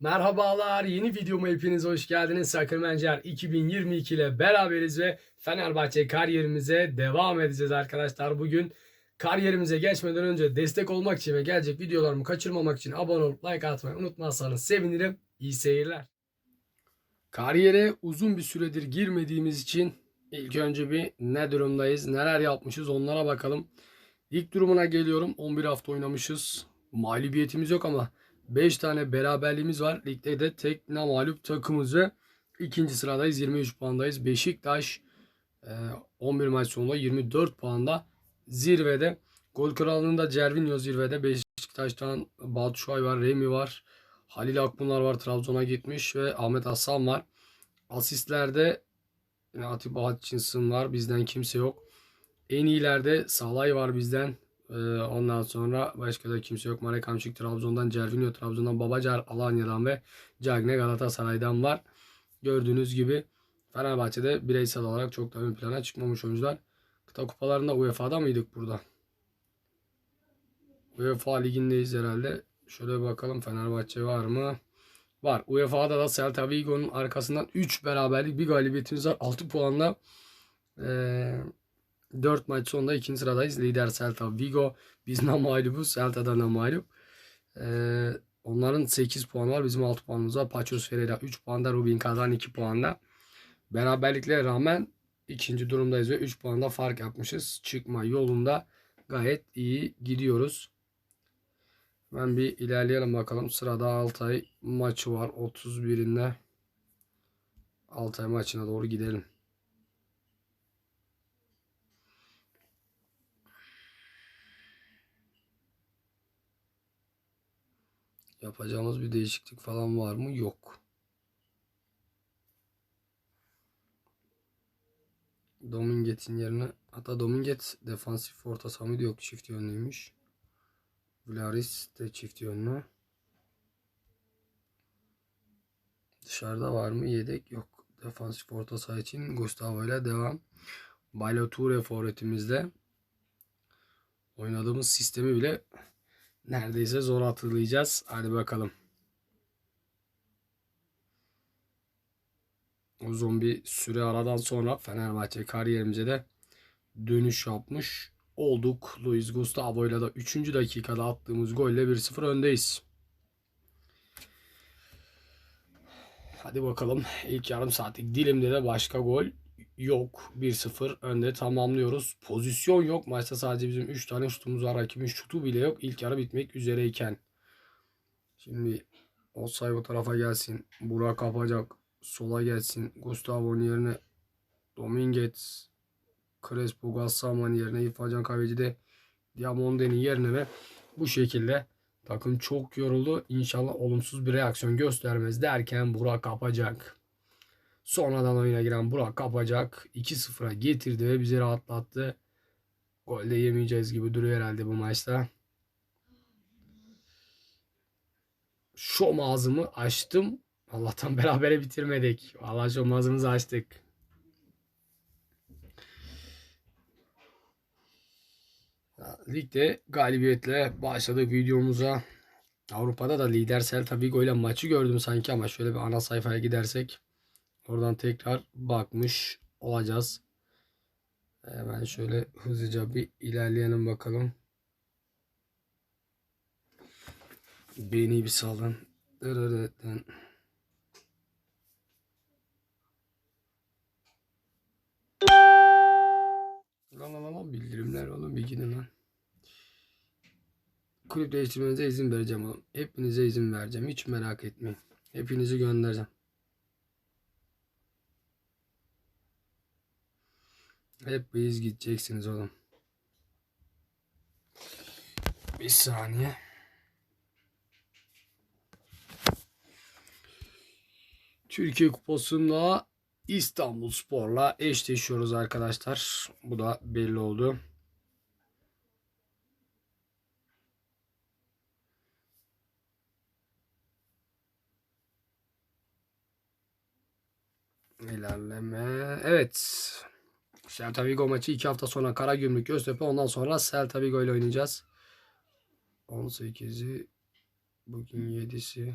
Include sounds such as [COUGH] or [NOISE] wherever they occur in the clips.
Merhabalar, yeni videoma hepiniz hoş geldiniz. Sakır Mencer 2022 ile beraberiz ve Fenerbahçe kariyerimize devam edeceğiz arkadaşlar. Bugün kariyerimize geçmeden önce destek olmak için ve gelecek videolarımı kaçırmamak için abone olup like atmayı unutmazsanız sevinirim. İyi seyirler. Kariyere uzun bir süredir girmediğimiz için ilk önce bir ne durumdayız, neler yapmışız onlara bakalım. İlk durumuna geliyorum. 11 hafta oynamışız. Mağlubiyetimiz yok ama 5 tane beraberliğimiz var. Ligde de tek mağlup takımız ve ikinci sıradayız. 23 puandayız. Beşiktaş e, 11 maç sonunda 24 puanda zirvede. Gol krallığında Cervinho zirvede. Beşiktaş'tan Batshuayi var, Remy var. Halil Akbunlar var. Trabzon'a gitmiş ve Ahmet Hasan var. Asistlerde Atiba Hutchinson var. Bizden kimse yok. En iyilerde Salay var bizden. Ee, ondan sonra başka da kimse yok. Marek Hamşik Trabzon'dan, Cervinho Trabzon'dan, Babacar Alanya'dan ve Cagne Galatasaray'dan var. Gördüğünüz gibi Fenerbahçe'de bireysel olarak çok da ön plana çıkmamış oyuncular. Kıta kupalarında UEFA'da mıydık burada? UEFA ligindeyiz herhalde. Şöyle bakalım Fenerbahçe var mı? Var. UEFA'da da Celta Vigo'nun arkasından 3 beraberlik bir galibiyetimiz var. 6 puanla ee, 4 maç sonunda ikinci sıradayız. Lider Celta Vigo. Biz namalubuz. Celta'da namalup. Ee, onların 8 puanı var. Bizim 6 puanımız var. Paços Ferreira 3 puanda. Rubin Kazan 2 puanda. Beraberliklere rağmen ikinci durumdayız ve 3 puanda fark yapmışız. Çıkma yolunda gayet iyi gidiyoruz. Ben bir ilerleyelim bakalım. Sırada Altay maçı var. 31'inde Altay maçına doğru gidelim. Yapacağımız bir değişiklik falan var mı? Yok. Dominguez'in yerine hatta Dominguez defansif orta sahamı yok. Çift yönlüymüş. Vlaris de çift yönlü. Dışarıda var mı? Yedek yok. Defansif orta saha için Gustavo ile devam. Baloture forvetimizde oynadığımız sistemi bile neredeyse zor hatırlayacağız. Hadi bakalım. Uzun bir süre aradan sonra Fenerbahçe kariyerimize de dönüş yapmış olduk. Luis Gustavo ile de 3. dakikada attığımız golle 1-0 öndeyiz. Hadi bakalım. İlk yarım saatlik dilimde de başka gol yok. 1-0 önde tamamlıyoruz. Pozisyon yok. Maçta sadece bizim 3 tane şutumuz var. Rakibin şutu bile yok. İlk yarı bitmek üzereyken. Şimdi Osay bu tarafa gelsin. Burak kapacak. Sola gelsin. Gustavo'nun yerine Dominguez Crespo Gassaman yerine İrfancan Kahveci de Diamonde'nin yerine ve bu şekilde takım çok yoruldu. İnşallah olumsuz bir reaksiyon göstermez derken Burak kapacak. Sonradan oyuna giren Burak kapacak. 2-0'a getirdi ve bizi rahatlattı. Gol de yemeyeceğiz gibi duruyor herhalde bu maçta. Şom ağzımı açtım. Allah'tan [LAUGHS] berabere bitirmedik. Vallahi şom ağzımızı açtık. Ligde galibiyetle başladık videomuza. Avrupa'da da lider Celta Vigo ile maçı gördüm sanki ama şöyle bir ana sayfaya gidersek oradan tekrar bakmış olacağız. Hemen şöyle hızlıca bir ilerleyelim bakalım. Beni bir salın. Lan lan lan bildirimler oğlum bir gidin lan. Kulüp değiştirmenize izin vereceğim oğlum. Hepinize izin vereceğim. Hiç merak etmeyin. Hepinizi göndereceğim. Hep biz gideceksiniz oğlum. Bir saniye. Türkiye Kupası'nda İstanbul Spor'la eşleşiyoruz arkadaşlar. Bu da belli oldu. İlerleme. Evet. Celta Vigo maçı 2 hafta sonra Karagümrük Göztepe. Ondan sonra Celta Vigo ile oynayacağız. 18'i bugün 7'si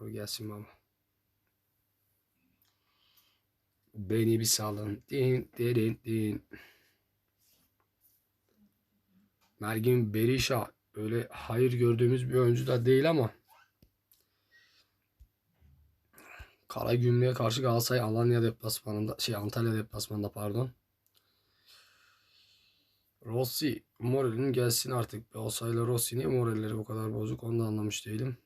Vur gelsin baba. Beni bir salın. Din din din. Mergin Berisha öyle hayır gördüğümüz bir oyuncu da değil ama Karagümrük'e karşı Galatasaray Alanya deplasmanında şey Antalya deplasmanında pardon. Rossi moralin gelsin artık. Galatasaray'la Rossi niye moralleri bu kadar bozuk onu da anlamış değilim.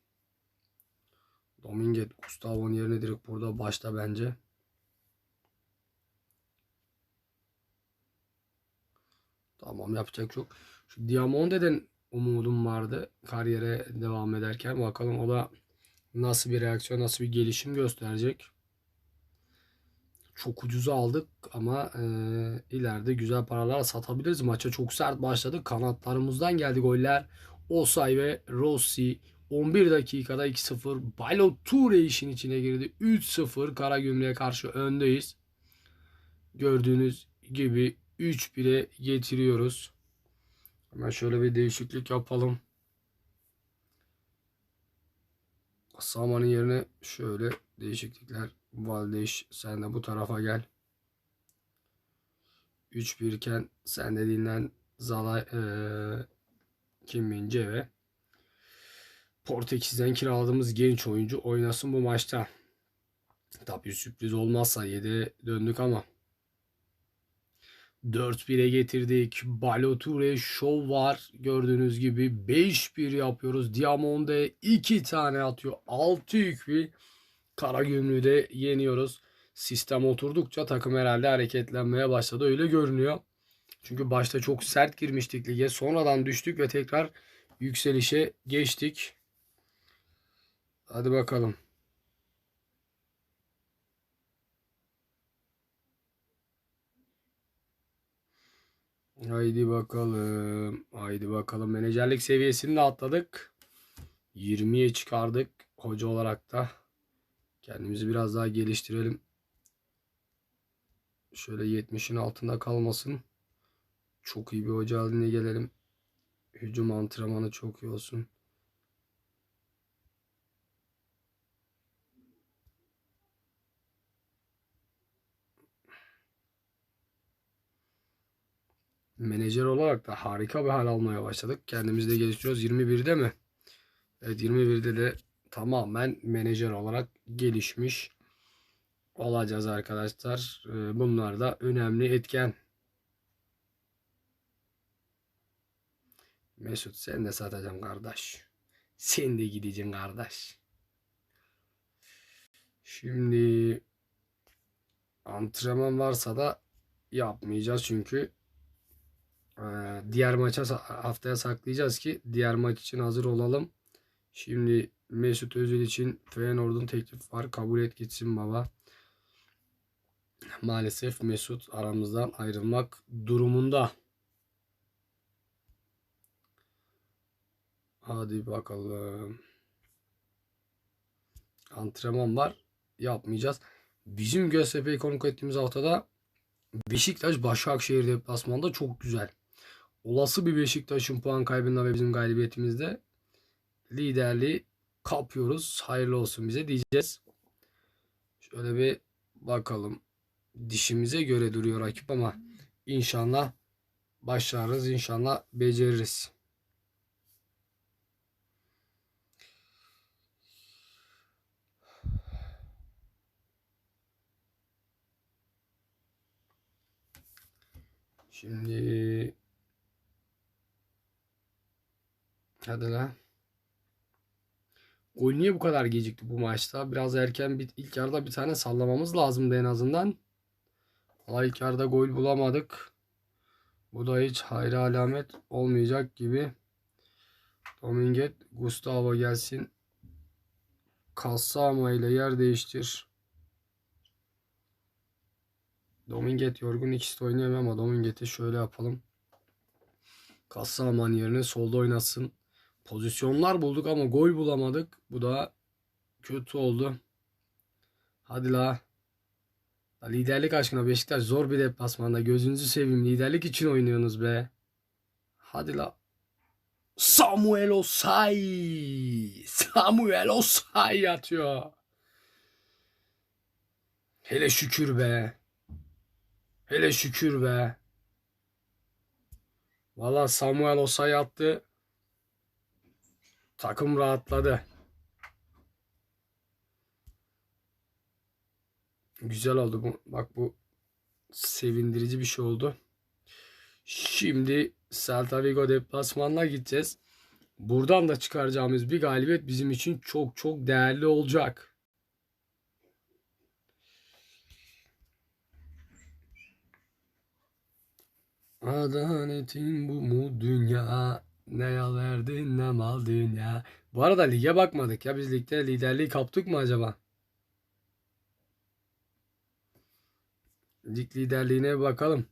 Dominguez Gustavo'nun yerine direkt burada başta bence. Tamam yapacak çok. Şu Diamonde'den umudum vardı kariyere devam ederken. Bakalım o da nasıl bir reaksiyon, nasıl bir gelişim gösterecek. Çok ucuza aldık ama e, ileride güzel paralar satabiliriz. Maça çok sert başladık. Kanatlarımızdan geldi goller. Osay ve Rossi 11 dakikada 2-0. Baloture işin içine girdi. 3-0 Karagümrük'e karşı öndeyiz. Gördüğünüz gibi 3-1'e getiriyoruz. Hemen şöyle bir değişiklik yapalım. Saman'ın yerine şöyle değişiklikler. Valdeş sen de bu tarafa gel. 3-1 iken sen de dinlen Zala ee, Kim ve Portekiz'den kiraladığımız genç oyuncu oynasın bu maçta. Tabii sürpriz olmazsa 7'ye döndük ama 4-1'e getirdik. Baloture show var. Gördüğünüz gibi 5-1 yapıyoruz. Diamonde 2 tane atıyor. 6 yük bir Karagümrük'ü de yeniyoruz. Sistem oturdukça takım herhalde hareketlenmeye başladı. Öyle görünüyor. Çünkü başta çok sert girmiştik lige. Sonradan düştük ve tekrar yükselişe geçtik. Hadi bakalım. Haydi bakalım. Haydi bakalım. Menajerlik seviyesini de atladık. 20'ye çıkardık hoca olarak da. Kendimizi biraz daha geliştirelim. Şöyle 70'in altında kalmasın. Çok iyi bir hoca haline gelelim. Hücum antrenmanı çok iyi olsun. Menajer olarak da harika bir hal almaya başladık. Kendimizi de geliştiriyoruz. 21'de mi? Evet 21'de de tamamen menajer olarak gelişmiş olacağız arkadaşlar. Ee, bunlar da önemli etken. Mesut sen de satacaksın kardeş. Sen de gideceksin kardeş. Şimdi antrenman varsa da yapmayacağız çünkü diğer maça haftaya saklayacağız ki diğer maç için hazır olalım. Şimdi Mesut Özil için Feyenoord'un teklif var. Kabul et gitsin baba. Maalesef Mesut aramızdan ayrılmak durumunda. Hadi bakalım. Antrenman var. Yapmayacağız. Bizim Göztepe'yi konuk ettiğimiz haftada Beşiktaş Başakşehir deplasmanda çok güzel olası bir Beşiktaş'ın puan kaybında ve bizim galibiyetimizde liderliği kapıyoruz. Hayırlı olsun bize diyeceğiz. Şöyle bir bakalım. Dişimize göre duruyor rakip ama inşallah başlarız. inşallah beceririz. Şimdi Hadi la. Gol niye bu kadar gecikti bu maçta? Biraz erken bir, ilk yarıda bir tane sallamamız lazımdı en azından. Ama ilk yarıda gol bulamadık. Bu da hiç hayra alamet olmayacak gibi. Dominguez Gustavo gelsin. Kassama ile yer değiştir. Dominguez yorgun ikisi de oynayamıyor ama Dominguez'i şöyle yapalım. Kassaman yerine solda oynasın. Pozisyonlar bulduk ama gol bulamadık. Bu da kötü oldu. Hadi la. Liderlik aşkına Beşiktaş zor bir deplasmanda. Gözünüzü seveyim. Liderlik için oynuyorsunuz be. Hadi la. Samuel Osay. Samuel Osay atıyor. Hele şükür be. Hele şükür be. Valla Samuel Osay attı. Takım rahatladı. Güzel oldu bu. Bak bu sevindirici bir şey oldu. Şimdi Celta Vigo deplasmanına gideceğiz. Buradan da çıkaracağımız bir galibiyet bizim için çok çok değerli olacak. Adaletin bu mu dünya? Ne yal verdin ne mal dünya. Bu arada lige bakmadık ya. Biz ligde liderliği kaptık mı acaba? Lig liderliğine bakalım.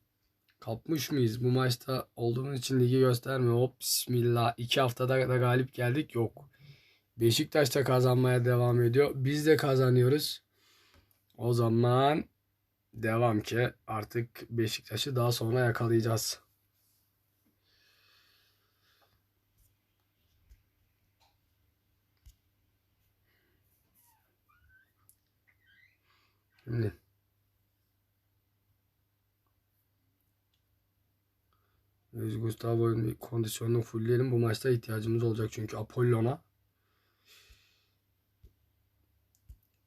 Kapmış mıyız? Bu maçta olduğumuz için ligi göstermiyor. Hop bismillah. İki haftada da galip geldik. Yok. Beşiktaş da kazanmaya devam ediyor. Biz de kazanıyoruz. O zaman devam ki artık Beşiktaş'ı daha sonra yakalayacağız. Şimdi Luis Gustavo'nun bir kondisyonunu fullleyelim. Bu maçta ihtiyacımız olacak çünkü Apollon'a.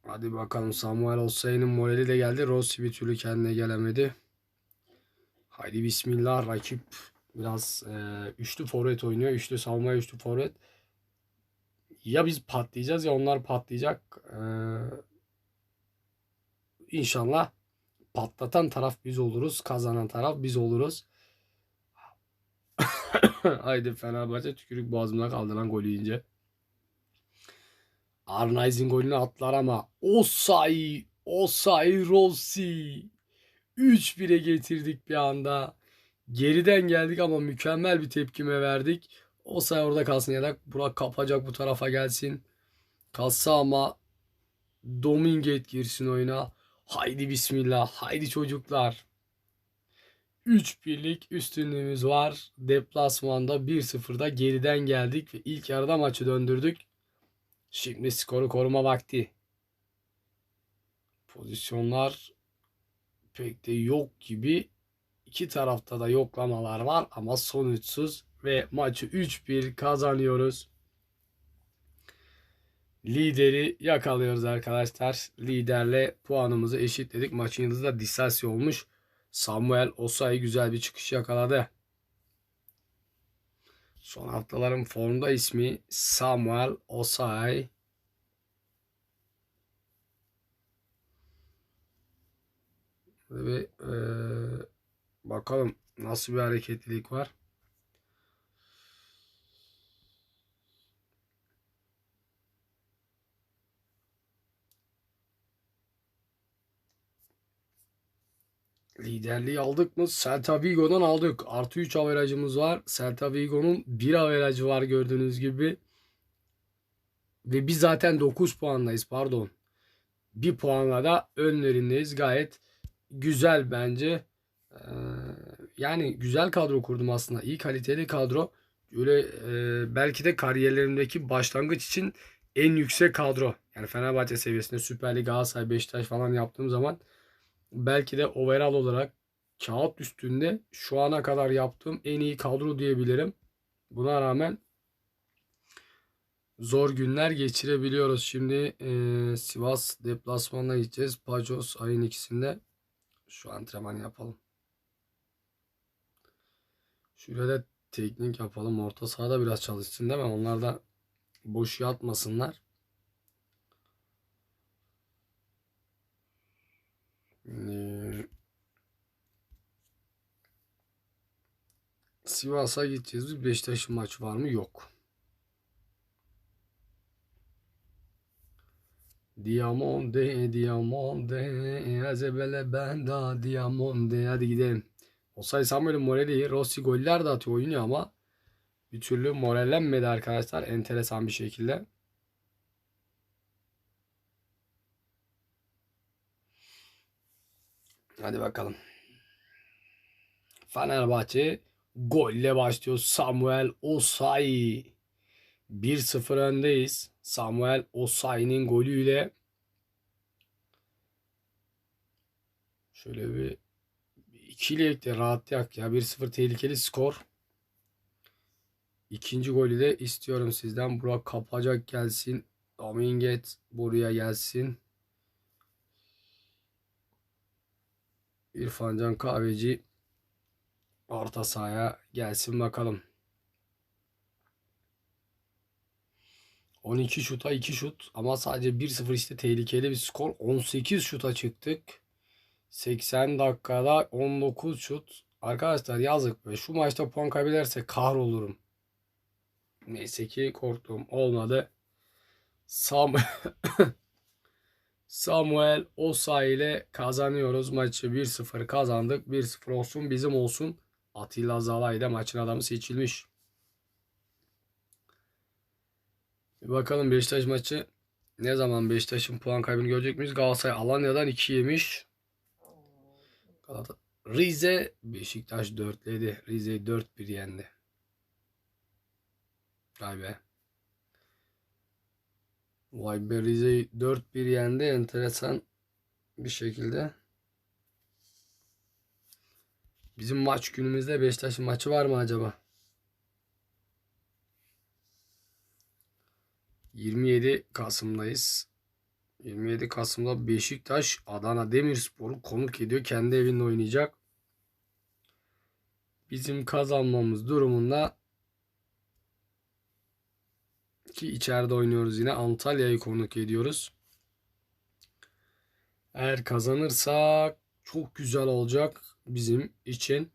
Hadi bakalım Samuel Osayi'nin morali de geldi. Rossi bir türlü kendine gelemedi. Haydi bismillah rakip biraz e, üçlü forvet oynuyor. Üçlü savunma üçlü forvet. Ya biz patlayacağız ya onlar patlayacak. E, inşallah patlatan taraf biz oluruz. Kazanan taraf biz oluruz. [COUGHS] Haydi Fenerbahçe tükürük boğazımda kaldı lan golü yiyince. Arnaiz'in golünü attılar ama Osay, Osay Rossi 3-1'e getirdik bir anda. Geriden geldik ama mükemmel bir tepkime verdik. Osay orada kalsın ya da Burak kapacak bu tarafa gelsin. Kalsa ama Domingate girsin oyuna. Haydi bismillah. Haydi çocuklar. 3-1'lik üstünlüğümüz var. Deplasmanda 1-0'da geriden geldik ve ilk yarıda maçı döndürdük. Şimdi skoru koruma vakti. Pozisyonlar pek de yok gibi. İki tarafta da yoklamalar var ama sonuçsuz ve maçı 3-1 kazanıyoruz. Lideri yakalıyoruz arkadaşlar. Liderle puanımızı eşitledik. Maçın yıldızı da Disasi olmuş. Samuel Osay güzel bir çıkış yakaladı. Son haftaların formda ismi Samuel Osay. Ve e, bakalım nasıl bir hareketlilik var. Liderliği aldık mı? Celta Vigo'dan aldık. Artı 3 averajımız var. Celta Vigo'nun 1 averajı var gördüğünüz gibi. Ve biz zaten 9 puandayız pardon. 1 puanla da önlerindeyiz. Gayet güzel bence. Ee, yani güzel kadro kurdum aslında. İyi kaliteli kadro. Öyle e, belki de kariyerlerimdeki başlangıç için en yüksek kadro. Yani Fenerbahçe seviyesinde Süper Lig, Galatasaray, Beşiktaş falan yaptığım zaman belki de overall olarak kağıt üstünde şu ana kadar yaptığım en iyi kadro diyebilirim. Buna rağmen zor günler geçirebiliyoruz. Şimdi e, Sivas deplasmanına gideceğiz. Pajos ayın ikisinde şu antrenman yapalım. Şurada teknik yapalım. Orta sahada biraz çalışsın değil mi? Onlar da boş yatmasınlar. Ee, Sivas'a gideceğiz. Bir Beşiktaş'ın maçı var mı? Yok. Diamonde, Diamonde, Azebele benda Diamonde. Hadi gidelim. Osay Samuel'in morali Rossi goller de atıyor oynuyor ama bir türlü morallenmedi arkadaşlar enteresan bir şekilde. Hadi bakalım. Fenerbahçe golle başlıyor. Samuel Osayi. 1-0 öndeyiz. Samuel Osayi'nin golüyle şöyle bir ikili de rahatlayak ya. 1-0 tehlikeli skor. İkinci golü de istiyorum sizden. Burak Kapacak gelsin. Dominget buraya gelsin. İrfancan Kahveci orta sahaya gelsin bakalım. 12 şuta 2 şut ama sadece 1-0 işte tehlikeli bir skor. 18 şuta çıktık. 80 dakikada 19 şut. Arkadaşlar yazık be. Şu maçta puan kaybederse kahrolurum. Neyse ki korktuğum olmadı. Sam [LAUGHS] Samuel Osa ile kazanıyoruz maçı 1-0 kazandık. 1-0 olsun bizim olsun. Atilla Zalay maçın adamı seçilmiş. Bir bakalım Beşiktaş maçı ne zaman Beşiktaş'ın puan kaybını görecek miyiz? Galatasaray Alanya'dan 2 yemiş. Galatasaray Rize Beşiktaş 4'ledi. Rize'yi 4-1 yendi. Vay be. Vay be Rize'yi 4-1 yendi. Enteresan bir şekilde. Bizim maç günümüzde Beşiktaş'ın maçı var mı acaba? 27 Kasım'dayız. 27 Kasım'da Beşiktaş Adana Demirspor'u konuk ediyor. Kendi evinde oynayacak. Bizim kazanmamız durumunda ki içeride oynuyoruz yine Antalya'yı konuk ediyoruz. Eğer kazanırsak çok güzel olacak bizim için.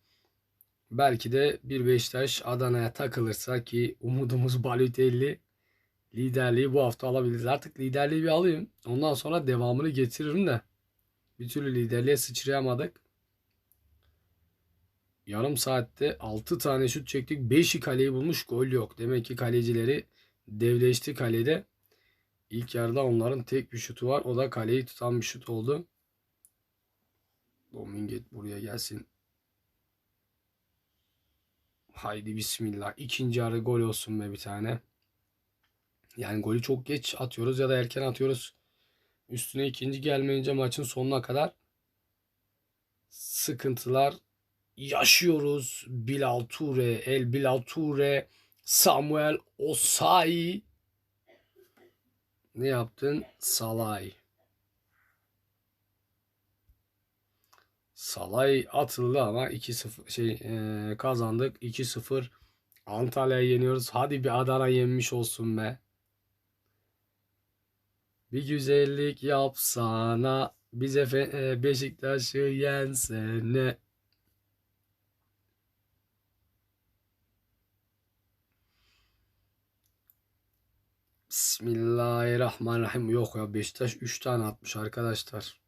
Belki de bir Beşiktaş Adana'ya takılırsa ki umudumuz Balotelli liderliği bu hafta alabiliriz. Artık liderliği bir alayım. Ondan sonra devamını getiririm de. Bir türlü liderliğe sıçrayamadık. Yarım saatte 6 tane şut çektik. 5'i kaleyi bulmuş gol yok. Demek ki kalecileri devleşti kalede. İlk yarıda onların tek bir şutu var. O da kaleyi tutan bir şut oldu. Dominget buraya gelsin. Haydi bismillah. İkinci yarı gol olsun be bir tane. Yani golü çok geç atıyoruz ya da erken atıyoruz. Üstüne ikinci gelmeyince maçın sonuna kadar sıkıntılar yaşıyoruz. Bilal Ture, El Bilal Ture, Samuel Osayi. Ne yaptın? Salay. Salay atıldı ama 2-0 şey e, kazandık. 2-0 Antalya'yı yeniyoruz. Hadi bir Adana yenmiş olsun be. Bir güzellik yapsana bize e, Beşiktaş'ı yensene. Bismillahirrahmanirrahim. Yok ya Beşiktaş 3 tane atmış arkadaşlar.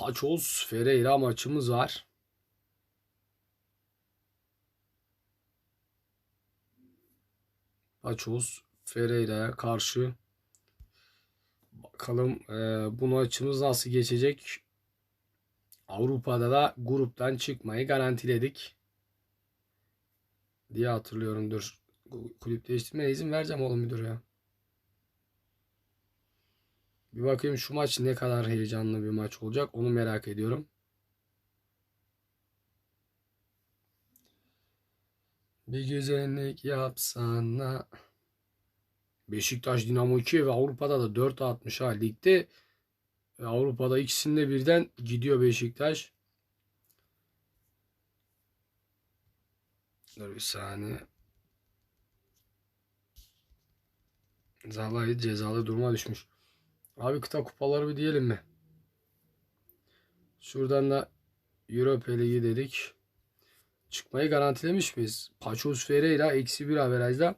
Paçoz Ferreira maçımız var. Paçoz Ferreira'ya karşı bakalım e, bu maçımız nasıl geçecek. Avrupa'da da gruptan çıkmayı garantiledik. Diye hatırlıyorum. Dur. Kulüp değiştirmeye izin vereceğim oğlum müdür ya. Bir bakayım şu maç ne kadar heyecanlı bir maç olacak. Onu merak ediyorum. Bir güzellik yapsana. Beşiktaş Dinamo Kiev Avrupa'da da 4 atmış ha ligde. Avrupa'da ikisinde birden gidiyor Beşiktaş. Dur bir saniye. Zalai cezalı duruma düşmüş. Abi kıta kupaları bir diyelim mi? Şuradan da Europa Ligi dedik. Çıkmayı garantilemiş miyiz? Paçoz Ferreira eksi bir averajda.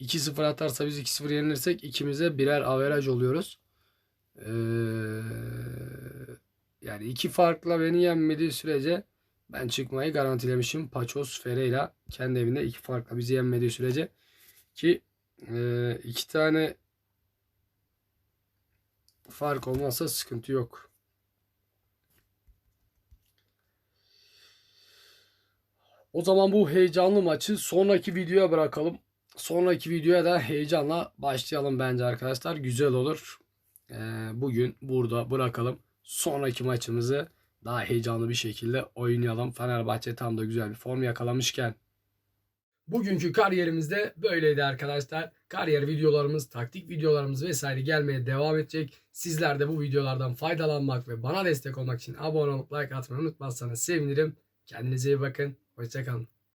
2-0 atarsa biz 2-0 yenilirsek ikimize birer averaj oluyoruz. Ee, yani iki farkla beni yenmediği sürece ben çıkmayı garantilemişim. Paços Ferreira kendi evinde iki farkla bizi yenmediği sürece ki e, iki tane fark olmazsa sıkıntı yok. O zaman bu heyecanlı maçı sonraki videoya bırakalım. Sonraki videoya da heyecanla başlayalım bence arkadaşlar. Güzel olur. Ee, bugün burada bırakalım. Sonraki maçımızı daha heyecanlı bir şekilde oynayalım. Fenerbahçe tam da güzel bir form yakalamışken. Bugünkü kariyerimizde böyleydi arkadaşlar. Kariyer videolarımız, taktik videolarımız vesaire gelmeye devam edecek. Sizler de bu videolardan faydalanmak ve bana destek olmak için abone olup like atmayı unutmazsanız sevinirim. Kendinize iyi bakın. Hoşçakalın.